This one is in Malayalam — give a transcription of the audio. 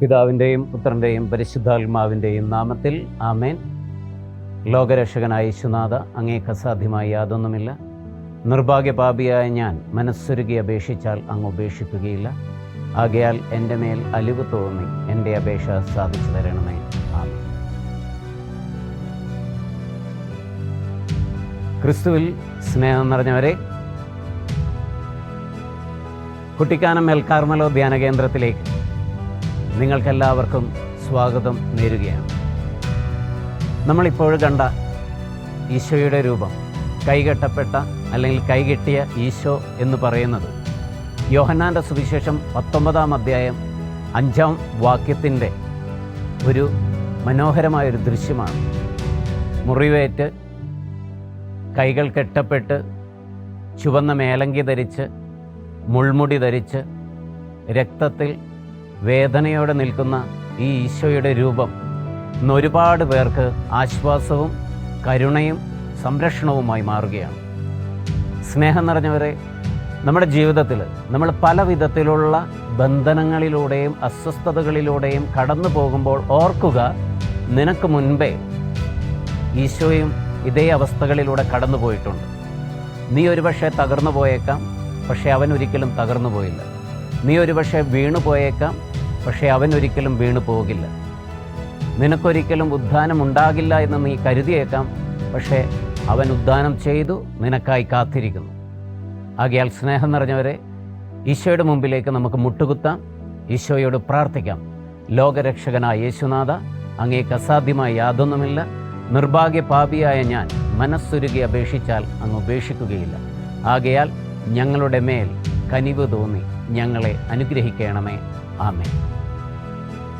പിതാവിന്റെയും പുത്രന്റെയും പരിശുദ്ധാത്മാവിന്റെയും നാമത്തിൽ ആമേൻ. ലോകരക്ഷകനായ യേശുനാഥ അങ്ങേക്ക് അസാധ്യമായി യാതൊന്നുമില്ല. നിർഭാഗ്യപാപിയായ ഞാൻ മനസ്സൊരുകി അപേക്ഷിച്ചാൽ അങ്ങ് ഉപേക്ഷിക്കുകയില്ല. ആകയാൽ എന്റെ മേൽ അലിവ് തോന്നി എന്റെ അപേക്ഷ സാധിച്ചു തരണമേ. ആമേൻ. ക്രിസ്തുവിൽ സ്നേഹം നിറഞ്ഞവരെ കുട്ടിക്കാനം മെൽക്കാർമലോ ധ്യാന കേന്ദ്രത്തിലേക്ക് നിങ്ങൾക്കെല്ലാവർക്കും സ്വാഗതം നേരുകയാണ്. നമ്മളിപ്പോൾ കണ്ട ഈശോയുടെ രൂപം കൈകെട്ടപ്പെട്ട അല്ലെങ്കിൽ കൈകെട്ടിയ ഈശോ എന്ന് പറയുന്നത് യോഹന്നാന്റെ സുവിശേഷം പത്തൊമ്പതാം അധ്യായം അഞ്ചാം വാക്യത്തിന്റെ ഒരു മനോഹരമായൊരു ദൃശ്യമാണ്. മുറിവേറ്റ് കൈകൾ കെട്ടപ്പെട്ട് ചുവന്ന മേലങ്കി ധരിച്ച് മുൾമുടി ധരിച്ച് രക്തത്തിൽ വേദനയോടെ നിൽക്കുന്ന ഈ ഈശോയുടെ രൂപം. ഇന്നൊരുപാട് പേർക്ക് ആശ്വാസവും കരുണയും സംരക്ഷണവുമായി മാറുകയാണ്. സ്നേഹം നിറഞ്ഞവരെ നമ്മുടെ ജീവിതത്തിൽ നമ്മൾ പല വിധത്തിലുള്ള ബന്ധനങ്ങളിലൂടെയും അസ്വസ്ഥതകളിലൂടെയും കടന്നു പോകുമ്പോൾ ഓർക്കുക നിനക്ക് മുൻപേ ഈശോയും ഇതേ അവസ്ഥകളിലൂടെ കടന്നു പോയിട്ടുണ്ട്. നീ ഒരുപക്ഷെ തകർന്നു പോയേക്കാം പക്ഷേ അവൻ ഒരിക്കലും തകർന്നു പോയില്ല. നീ ഒരു പക്ഷേ വീണു പോയേക്കാം പക്ഷേ അവൻ ഒരിക്കലും വീണു പോകില്ല. നിനക്കൊരിക്കലും ഉദ്ധാനം ഉണ്ടാകില്ല എന്ന് നീ കരുതിയേക്കാം പക്ഷേ അവൻ ഉദ്ധാനം ചെയ്തു നിനക്കായി കാത്തിരിക്കുന്നു. ആകയാൽ സ്നേഹം നിറഞ്ഞവരെ ഈശോയുടെ മുമ്പിലേക്ക് നമുക്ക് മുട്ടുകുത്താം ഈശോയോട് പ്രാർത്ഥിക്കാം. ലോകരക്ഷകനായ യേശുനാഥ അങ്ങേക്ക് അസാധ്യമായ യാതൊന്നുമില്ല നിർഭാഗ്യ പാപിയായ ഞാൻ മനസ്സുരുകി അപേക്ഷിച്ചാൽ അങ്ങ് ഉപേക്ഷിക്കുകയില്ല. ആകയാൽ ഞങ്ങളുടെ മേൽ കനിവ് തോന്നി ഞങ്ങളെ അനുഗ്രഹിക്കണമേ. ആമേ